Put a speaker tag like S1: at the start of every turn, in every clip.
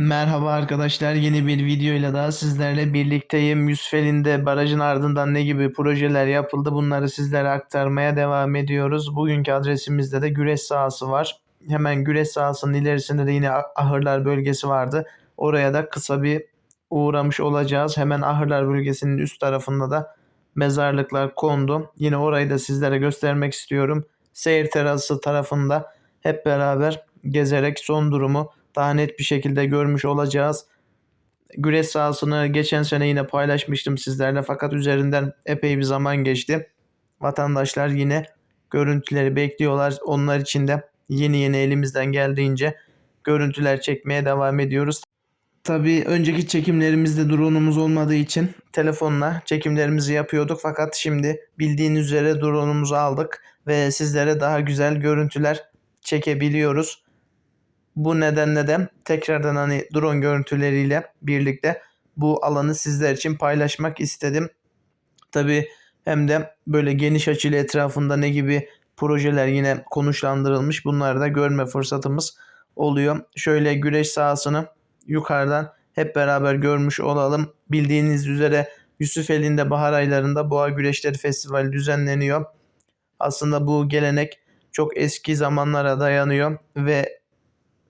S1: Merhaba arkadaşlar yeni bir videoyla daha sizlerle birlikteyim. Yusufeli'nde barajın ardından ne gibi projeler yapıldı bunları sizlere aktarmaya devam ediyoruz. Bugünkü adresimizde de güreş sahası var. Hemen güreş sahasının ilerisinde de yine ah- ahırlar bölgesi vardı. Oraya da kısa bir uğramış olacağız. Hemen ahırlar bölgesinin üst tarafında da mezarlıklar kondu. Yine orayı da sizlere göstermek istiyorum. Seyir terası tarafında hep beraber gezerek son durumu daha net bir şekilde görmüş olacağız. Güreş sahasını geçen sene yine paylaşmıştım sizlerle fakat üzerinden epey bir zaman geçti. Vatandaşlar yine görüntüleri bekliyorlar. Onlar için de yeni yeni elimizden geldiğince görüntüler çekmeye devam ediyoruz. Tabii önceki çekimlerimizde drone'umuz olmadığı için telefonla çekimlerimizi yapıyorduk fakat şimdi bildiğiniz üzere drone'umuzu aldık ve sizlere daha güzel görüntüler çekebiliyoruz. Bu nedenle de tekrardan hani drone görüntüleriyle birlikte bu alanı sizler için paylaşmak istedim. Tabii hem de böyle geniş açılı etrafında ne gibi projeler yine konuşlandırılmış bunları da görme fırsatımız oluyor. Şöyle güreş sahasını yukarıdan hep beraber görmüş olalım. Bildiğiniz üzere Yusufeli'nde bahar aylarında Boğa Güreşleri Festivali düzenleniyor. Aslında bu gelenek çok eski zamanlara dayanıyor ve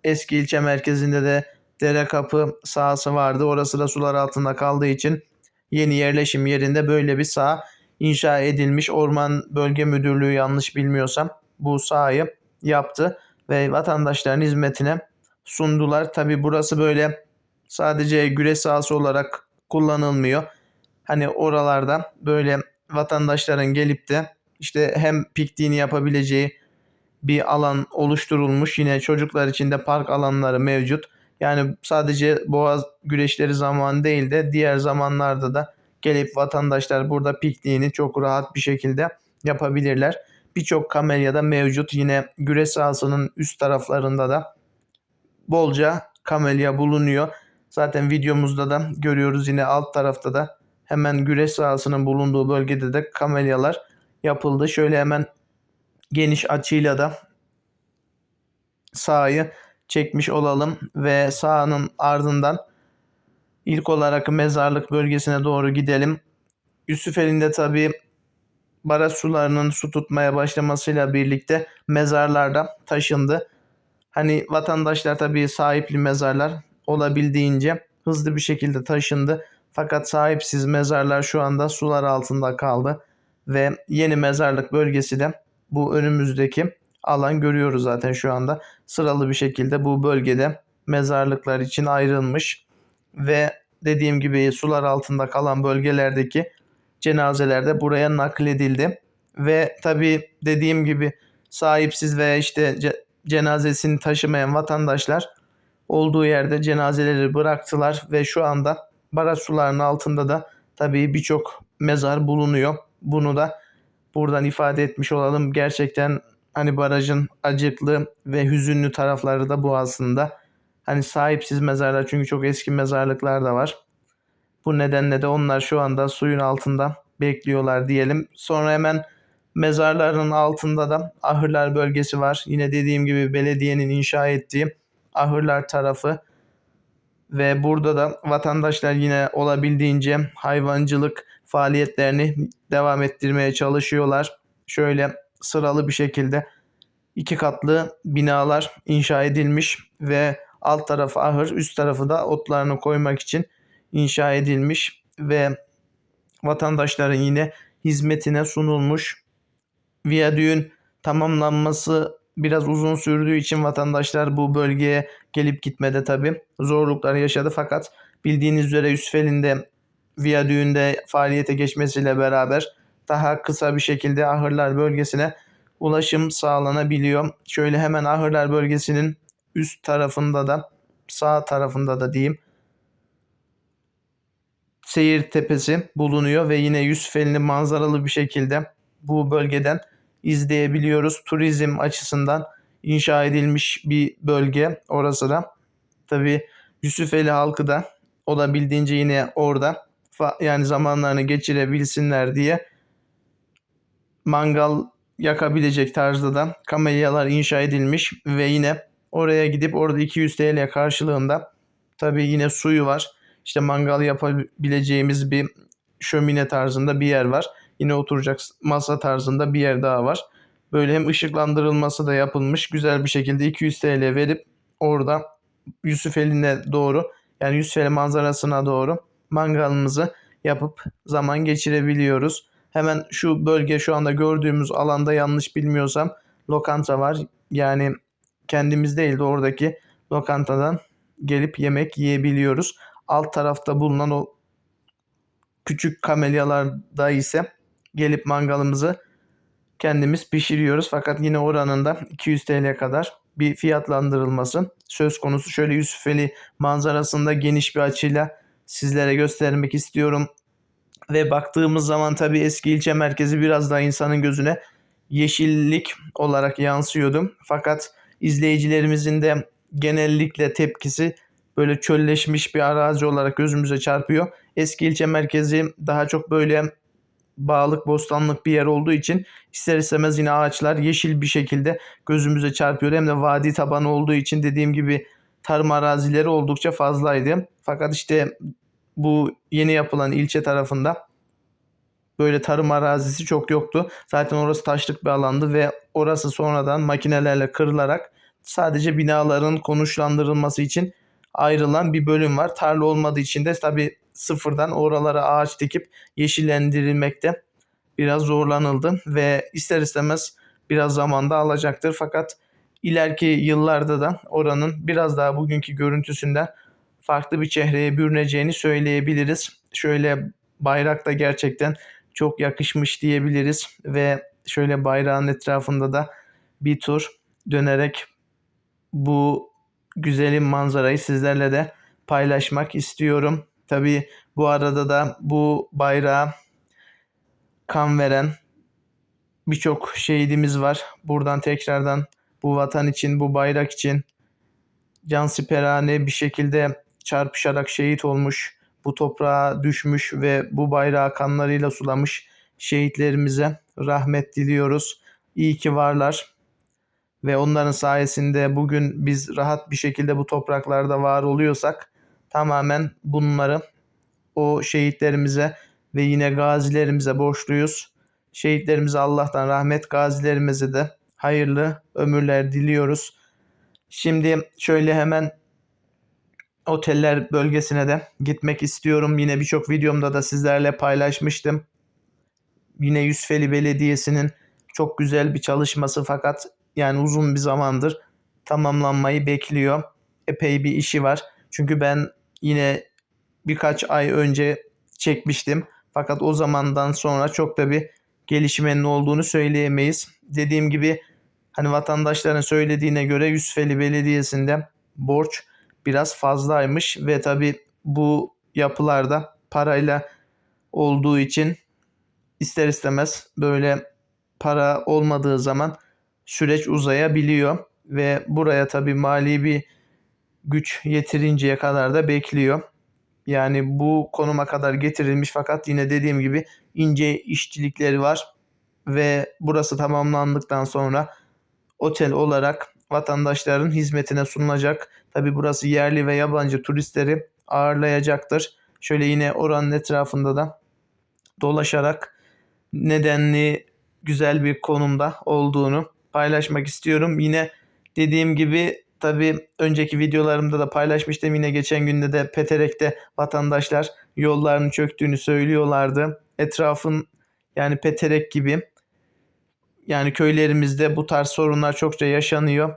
S1: eski ilçe merkezinde de dere kapı sahası vardı. Orası da sular altında kaldığı için yeni yerleşim yerinde böyle bir saha inşa edilmiş. Orman Bölge Müdürlüğü yanlış bilmiyorsam bu sahayı yaptı ve vatandaşların hizmetine sundular. Tabi burası böyle sadece güreş sahası olarak kullanılmıyor. Hani oralarda böyle vatandaşların gelip de işte hem pikniğini yapabileceği bir alan oluşturulmuş. Yine çocuklar için de park alanları mevcut. Yani sadece boğaz güreşleri zamanı değil de diğer zamanlarda da gelip vatandaşlar burada pikniğini çok rahat bir şekilde yapabilirler. Birçok kamelya da mevcut. Yine güreş sahasının üst taraflarında da bolca kamelya bulunuyor. Zaten videomuzda da görüyoruz yine alt tarafta da hemen güreş sahasının bulunduğu bölgede de kamelyalar yapıldı. Şöyle hemen geniş açıyla da sahayı çekmiş olalım ve sahanın ardından ilk olarak mezarlık bölgesine doğru gidelim. Yusufeli'nde tabi baraj sularının su tutmaya başlamasıyla birlikte mezarlarda taşındı. Hani vatandaşlar tabii sahipli mezarlar olabildiğince hızlı bir şekilde taşındı. Fakat sahipsiz mezarlar şu anda sular altında kaldı ve yeni mezarlık bölgesi de bu önümüzdeki alan görüyoruz zaten şu anda. Sıralı bir şekilde bu bölgede mezarlıklar için ayrılmış ve dediğim gibi sular altında kalan bölgelerdeki cenazeler de buraya nakledildi. Ve tabi dediğim gibi sahipsiz veya işte ce- cenazesini taşımayan vatandaşlar olduğu yerde cenazeleri bıraktılar ve şu anda baraj sularının altında da tabii birçok mezar bulunuyor. Bunu da buradan ifade etmiş olalım. Gerçekten hani barajın acıklı ve hüzünlü tarafları da bu aslında. Hani sahipsiz mezarlar çünkü çok eski mezarlıklar da var. Bu nedenle de onlar şu anda suyun altında bekliyorlar diyelim. Sonra hemen mezarların altında da ahırlar bölgesi var. Yine dediğim gibi belediyenin inşa ettiği ahırlar tarafı ve burada da vatandaşlar yine olabildiğince hayvancılık faaliyetlerini devam ettirmeye çalışıyorlar. Şöyle sıralı bir şekilde iki katlı binalar inşa edilmiş ve alt tarafı ahır, üst tarafı da otlarını koymak için inşa edilmiş ve vatandaşların yine hizmetine sunulmuş. Viyadüğün tamamlanması biraz uzun sürdüğü için vatandaşlar bu bölgeye gelip gitmede tabi zorluklar yaşadı fakat bildiğiniz üzere Yusufeli'nde viyadüğünde faaliyete geçmesiyle beraber daha kısa bir şekilde ahırlar bölgesine ulaşım sağlanabiliyor. Şöyle hemen ahırlar bölgesinin üst tarafında da sağ tarafında da diyeyim seyir tepesi bulunuyor ve yine Yusufeli'ni manzaralı bir şekilde bu bölgeden izleyebiliyoruz. Turizm açısından inşa edilmiş bir bölge orası da. Tabi Yusufeli halkı da olabildiğince yine orada yani zamanlarını geçirebilsinler diye mangal yakabilecek tarzda da kamelyalar inşa edilmiş ve yine oraya gidip orada 200 TL karşılığında Tabii yine suyu var. İşte mangal yapabileceğimiz bir şömine tarzında bir yer var. Yine oturacak masa tarzında bir yer daha var. Böyle hem ışıklandırılması da yapılmış. Güzel bir şekilde 200 TL verip orada Yusufeli'ne doğru yani Yusufeli manzarasına doğru mangalımızı yapıp zaman geçirebiliyoruz. Hemen şu bölge şu anda gördüğümüz alanda yanlış bilmiyorsam lokanta var. Yani kendimiz değil de oradaki lokantadan gelip yemek yiyebiliyoruz. Alt tarafta bulunan o küçük kamelyalarda ise gelip mangalımızı kendimiz pişiriyoruz. Fakat yine oranın da 200 TL kadar bir fiyatlandırılması söz konusu. Şöyle Yusufeli manzarasında geniş bir açıyla sizlere göstermek istiyorum. Ve baktığımız zaman tabii eski ilçe merkezi biraz daha insanın gözüne yeşillik olarak yansıyordu. Fakat izleyicilerimizin de genellikle tepkisi böyle çölleşmiş bir arazi olarak gözümüze çarpıyor. Eski ilçe merkezi daha çok böyle bağlık bostanlık bir yer olduğu için ister istemez yine ağaçlar yeşil bir şekilde gözümüze çarpıyor. Hem de vadi tabanı olduğu için dediğim gibi tarım arazileri oldukça fazlaydı. Fakat işte bu yeni yapılan ilçe tarafında böyle tarım arazisi çok yoktu. Zaten orası taşlık bir alandı ve orası sonradan makinelerle kırılarak sadece binaların konuşlandırılması için ayrılan bir bölüm var. Tarla olmadığı için de tabi sıfırdan oralara ağaç dikip yeşillendirilmekte biraz zorlanıldı ve ister istemez biraz zamanda alacaktır. Fakat ileriki yıllarda da oranın biraz daha bugünkü görüntüsünden farklı bir çehreye bürüneceğini söyleyebiliriz. Şöyle bayrak da gerçekten çok yakışmış diyebiliriz ve şöyle bayrağın etrafında da bir tur dönerek bu güzelim manzarayı sizlerle de paylaşmak istiyorum. Tabii bu arada da bu bayrağa kan veren birçok şehidimiz var. Buradan tekrardan bu vatan için, bu bayrak için cansiperane bir şekilde çarpışarak şehit olmuş, bu toprağa düşmüş ve bu bayrağı kanlarıyla sulamış şehitlerimize rahmet diliyoruz. İyi ki varlar ve onların sayesinde bugün biz rahat bir şekilde bu topraklarda var oluyorsak tamamen bunları o şehitlerimize ve yine gazilerimize borçluyuz. Şehitlerimize Allah'tan rahmet, gazilerimize de hayırlı ömürler diliyoruz. Şimdi şöyle hemen oteller bölgesine de gitmek istiyorum. Yine birçok videomda da sizlerle paylaşmıştım. Yine Yusufeli Belediyesi'nin çok güzel bir çalışması fakat yani uzun bir zamandır tamamlanmayı bekliyor. Epey bir işi var. Çünkü ben yine birkaç ay önce çekmiştim. Fakat o zamandan sonra çok da bir gelişmenin olduğunu söyleyemeyiz. Dediğim gibi hani vatandaşların söylediğine göre Yusufeli Belediyesi'nde borç biraz fazlaymış ve tabi bu yapılarda parayla olduğu için ister istemez böyle para olmadığı zaman süreç uzayabiliyor ve buraya tabi mali bir güç yetirinceye kadar da bekliyor. Yani bu konuma kadar getirilmiş fakat yine dediğim gibi ince işçilikleri var ve burası tamamlandıktan sonra otel olarak vatandaşların hizmetine sunulacak. Tabi burası yerli ve yabancı turistleri ağırlayacaktır. Şöyle yine oranın etrafında da dolaşarak nedenli güzel bir konumda olduğunu paylaşmak istiyorum. Yine dediğim gibi tabi önceki videolarımda da paylaşmıştım. Yine geçen günde de Peterek'te vatandaşlar yollarını çöktüğünü söylüyorlardı. Etrafın yani Peterek gibi yani köylerimizde bu tarz sorunlar çokça yaşanıyor.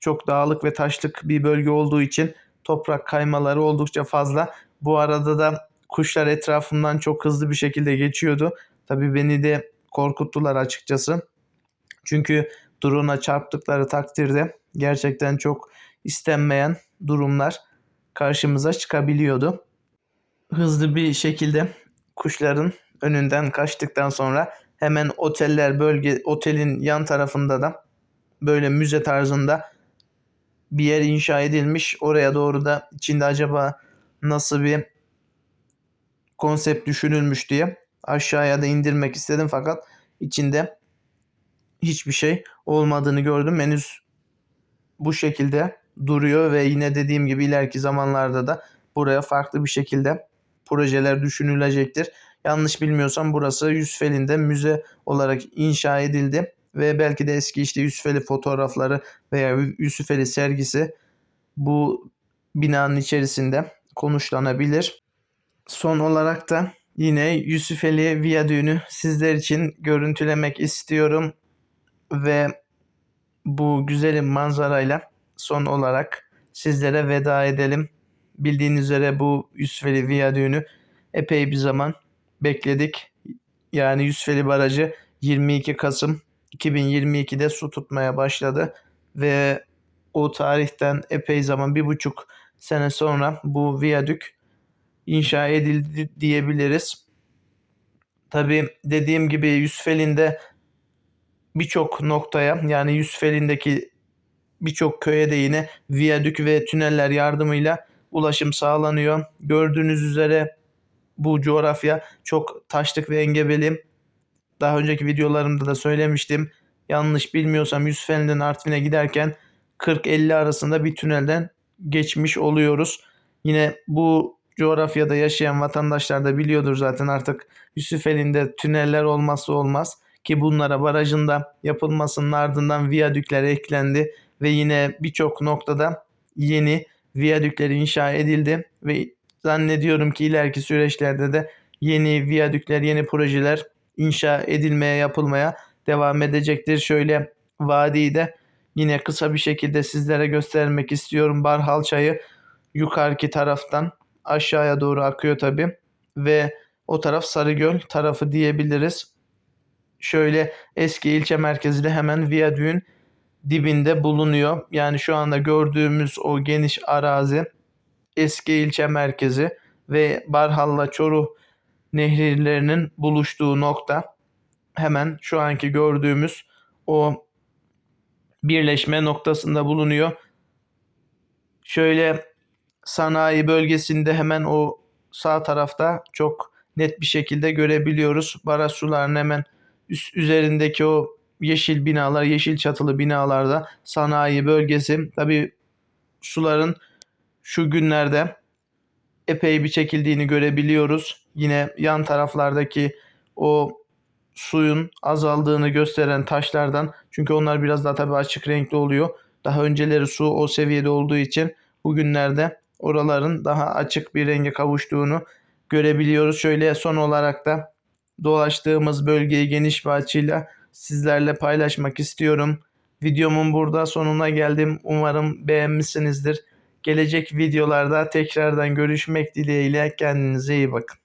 S1: Çok dağlık ve taşlık bir bölge olduğu için toprak kaymaları oldukça fazla. Bu arada da kuşlar etrafından çok hızlı bir şekilde geçiyordu. Tabii beni de korkuttular açıkçası. Çünkü drone'a çarptıkları takdirde gerçekten çok istenmeyen durumlar karşımıza çıkabiliyordu. Hızlı bir şekilde kuşların önünden kaçtıktan sonra hemen oteller bölge otelin yan tarafında da böyle müze tarzında bir yer inşa edilmiş. Oraya doğru da içinde acaba nasıl bir konsept düşünülmüş diye aşağıya da indirmek istedim fakat içinde hiçbir şey olmadığını gördüm. Henüz bu şekilde duruyor ve yine dediğim gibi ileriki zamanlarda da buraya farklı bir şekilde projeler düşünülecektir. Yanlış bilmiyorsam burası Yusufeli'nde müze olarak inşa edildi ve belki de eski işte Yusufeli fotoğrafları veya Yusufeli sergisi bu binanın içerisinde konuşlanabilir. Son olarak da yine Yusufeli Viyadüğü'nü sizler için görüntülemek istiyorum ve bu güzel manzarayla son olarak sizlere veda edelim. Bildiğiniz üzere bu Yusufeli Viyadüğü'nü epey bir zaman bekledik. Yani Yusufeli Barajı 22 Kasım 2022'de su tutmaya başladı ve o tarihten epey zaman bir buçuk sene sonra bu viyadük inşa edildi diyebiliriz. Tabi dediğim gibi Yusufeli'nde birçok noktaya yani Yusufeli'ndeki birçok köye de yine viyadük ve tüneller yardımıyla ulaşım sağlanıyor. Gördüğünüz üzere bu coğrafya çok taşlık ve engebeli. Daha önceki videolarımda da söylemiştim. Yanlış bilmiyorsam Yusufeli'den Artvin'e giderken 40-50 arasında bir tünelden geçmiş oluyoruz. Yine bu coğrafyada yaşayan vatandaşlar da biliyordur zaten artık Yusufeli'nde tüneller olmazsa olmaz ki bunlara barajın da yapılmasının ardından viyadükler eklendi ve yine birçok noktada yeni viyadükler inşa edildi ve zannediyorum ki ileriki süreçlerde de yeni viyadükler, yeni projeler inşa edilmeye, yapılmaya devam edecektir. Şöyle vadiyi de yine kısa bir şekilde sizlere göstermek istiyorum. Barhal çayı yukarıki taraftan aşağıya doğru akıyor tabi ve o taraf Sarıgöl tarafı diyebiliriz. Şöyle eski ilçe merkezi hemen viyadüğün dibinde bulunuyor. Yani şu anda gördüğümüz o geniş arazi eski ilçe merkezi ve Barhal'la Çoruh nehirlerinin buluştuğu nokta hemen şu anki gördüğümüz o birleşme noktasında bulunuyor. Şöyle sanayi bölgesinde hemen o sağ tarafta çok net bir şekilde görebiliyoruz. Baraj sularının hemen üst üzerindeki o yeşil binalar, yeşil çatılı binalarda sanayi bölgesi. Tabi suların şu günlerde epey bir çekildiğini görebiliyoruz. Yine yan taraflardaki o suyun azaldığını gösteren taşlardan çünkü onlar biraz daha tabii açık renkli oluyor. Daha önceleri su o seviyede olduğu için bugünlerde oraların daha açık bir renge kavuştuğunu görebiliyoruz. Şöyle son olarak da dolaştığımız bölgeyi geniş bir açıyla sizlerle paylaşmak istiyorum. Videomun burada sonuna geldim. Umarım beğenmişsinizdir. Gelecek videolarda tekrardan görüşmek dileğiyle kendinize iyi bakın.